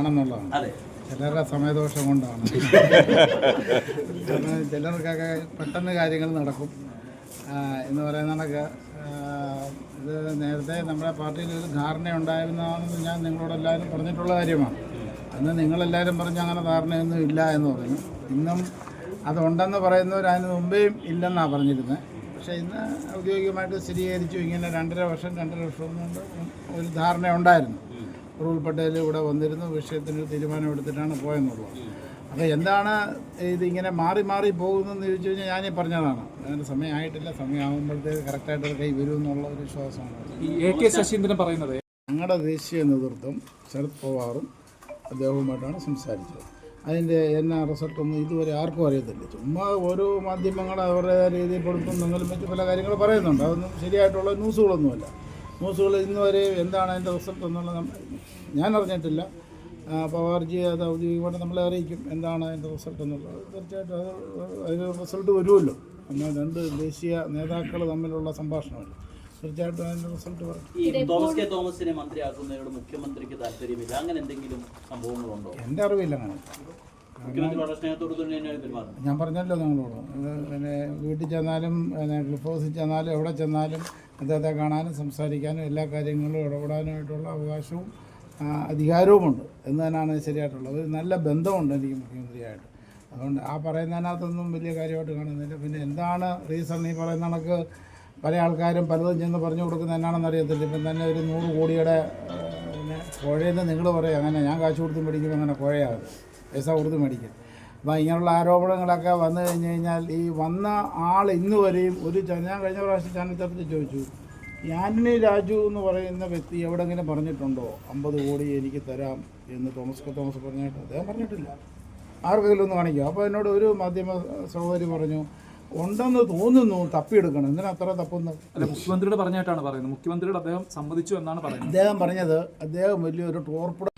ആണെന്നുള്ളതാണ്. അതെ. ചിലരുടെ സമയദോഷം കൊണ്ടാണ്. ചിലർക്കൊക്കെ പെട്ടെന്ന് കാര്യങ്ങൾ നടക്കും. എന്ന് പറയുന്ന കണക്ക് ഇത് നേരത്തെ നമ്മുടെ പാർട്ടിയിൽ ഒരു ധാരണ ഉണ്ടായിരുന്നതാണെന്ന് ഞാൻ നിങ്ങളോടെല്ലാവരും പറഞ്ഞിട്ടുള്ള കാര്യമാണ്. അന്ന് നിങ്ങളെല്ലാവരും പറഞ്ഞ് അങ്ങനെ ധാരണയൊന്നും ഇല്ല എന്ന് പറഞ്ഞു. ഇന്നും അതുണ്ടെന്ന് പറയുന്നവർ അതിന് മുമ്പേയും ഇല്ലെന്നാണ് പറഞ്ഞിരുന്നത് പക്ഷേ ഇന്ന് ഔദ്യോഗികമായിട്ട് സ്ഥിരീകരിച്ചു. ഇങ്ങനെ രണ്ടര വർഷം രണ്ടര വർഷം കൊണ്ട് ഒരു ധാരണ ഉണ്ടായിരുന്നു. റൂൾ പട്ടേൽ ഇവിടെ വന്നിരുന്നു വിഷയത്തിന് തീരുമാനം എടുത്തിട്ടാണ് പോയെന്നുള്ളത്. അപ്പോൾ എന്താണ് ഇതിങ്ങനെ മാറി മാറി പോകുന്നതെന്ന് ചോദിച്ചു കഴിഞ്ഞാൽ ഞാനീ പറഞ്ഞതാണ്. അതിന് സമയമായിട്ടില്ല സമയമാകുമ്പോഴത്തേക്ക് കറക്റ്റായിട്ട് കൈ വരും എന്നുള്ള ഒരു വിശ്വാസമാണ്. ഈ എ കെ ശശീന്ദ്രൻ പറയുന്നത് ഞങ്ങളുടെ ദേശീയ നേതൃത്വം ശരത് പവാറും അദ്ദേഹവുമായിട്ടാണ് സംസാരിച്ചത്. അതിന്റെ എന്നാ റിസൾട്ടൊന്നും ഇതുവരെ ആർക്കും അറിയത്തില്ല. ചുമ്മാ ഓരോ മാധ്യമങ്ങൾ അവരുടെ രീതിയിൽ കൊടുക്കുന്നെങ്കിലും മറ്റു പല കാര്യങ്ങൾ പറയുന്നുണ്ട്. അതൊന്നും ശരിയായിട്ടുള്ള ന്യൂസുകളൊന്നുമല്ല ന്യൂസുകൾ ഇന്ന് വരെ എന്താണ് അതിന്റെ റിസൾട്ട് എന്നുള്ളത് ഞാൻ അറിഞ്ഞിട്ടില്ല. പവാർജി അത് ഔദ്യോഗികമായിട്ട് നമ്മളെ അറിയിക്കും എന്താണ് അതിന്റെ റിസൾട്ട് എന്നുള്ളത്. തീർച്ചയായിട്ടും അത് അതിന് റിസൾട്ട് വരുമല്ലോ. എന്നാൽ രണ്ട് ദേശീയ നേതാക്കൾ തമ്മിലുള്ള സംഭാഷണമല്ല തീർച്ചയായിട്ടും അതിന്റെ റിസൾട്ട് പറയും ഈ തോമസ് കെ തോമസിനെ മന്ത്രിയാക്കുന്നതിനോട് മുഖ്യമന്ത്രിക്ക് താല്പര്യമില്ല. അങ്ങനെ എന്തെങ്കിലും സംഭവങ്ങളുണ്ടോ? എന്റെ അറിവില്ല അങ്ങനെ. ഞാൻ പറഞ്ഞല്ലോ നിങ്ങളോട്. പിന്നെ വീട്ടിൽ ചെന്നാലും പിന്നെ ഹൗസിൽ ചെന്നാലും എവിടെ ചെന്നാലും അദ്ദേഹത്തെ കാണാനും സംസാരിക്കാനും എല്ലാ കാര്യങ്ങളിലും ഇടപെടാനുമായിട്ടുള്ള അവകാശവും അധികാരവുമുണ്ട്. എന്ന് തന്നെയാണ് ശരിയായിട്ടുള്ളത്. ഒരു നല്ല ബന്ധമുണ്ട് എനിക്ക് മുഖ്യമന്ത്രിയായിട്ട്. അതുകൊണ്ട് ആ പറയുന്നതിനകത്തൊന്നും വലിയ കാര്യമായിട്ട് കാണുന്നില്ല. പിന്നെ എന്താണ് റീസൺ? ഈ പറയുന്ന കണക്ക് പല ആൾക്കാരും പലതും ചെന്ന് പറഞ്ഞു കൊടുക്കുന്ന എന്നാണെന്ന് അറിയത്തില്ല. ഇപ്പം തന്നെ ഒരു നൂറ് കോടിയുടെ പിന്നെ കോഴയെന്ന് നിങ്ങൾ പറയും. അങ്ങനെ ഞാൻ കാശ് കൊടുത്ത് മേടിക്കുമ്പോൾ അങ്ങനെ കോഴയാകും പൈസ കൊടുത്ത് മേടിക്കും. അപ്പോൾ ഇങ്ങനെയുള്ള ആരോപണങ്ങളൊക്കെ വന്നു കഴിഞ്ഞ് കഴിഞ്ഞാൽ ഈ വന്ന ആൾ ഇന്ന് വരെയും ഒരു ഞാൻ കഴിഞ്ഞ പ്രാവശ്യം ചാനൽ ചർച്ച ചോദിച്ചു ആന്റണി രാജു എന്ന് പറയുന്ന വ്യക്തി എവിടെങ്കിലും പറഞ്ഞിട്ടുണ്ടോ? അമ്പത് കോടി എനിക്ക് തരാം എന്ന് തോമസ് കെ തോമസ് പറഞ്ഞിട്ട് അദ്ദേഹം പറഞ്ഞിട്ടില്ല. ആർക്കെങ്കിലും ഒന്ന് കാണിക്കുക അപ്പോൾ എന്നോട് ഒരു മാധ്യമ സഹോദരി പറഞ്ഞു ഉണ്ടെന്ന് തോന്നുന്നു തപ്പിയെടുക്കണം. എന്തിനാ അത്ര തപ്പുന്നത്? അല്ല മുഖ്യമന്ത്രിയുടെ പറഞ്ഞായിട്ടാണ് പറയുന്നത്. മുഖ്യമന്ത്രിയുടെ അദ്ദേഹം സമ്മതിച്ചു എന്നാണ് പറയുന്നത്. അദ്ദേഹം പറഞ്ഞത് അദ്ദേഹം വലിയൊരു ടോർപ്പിട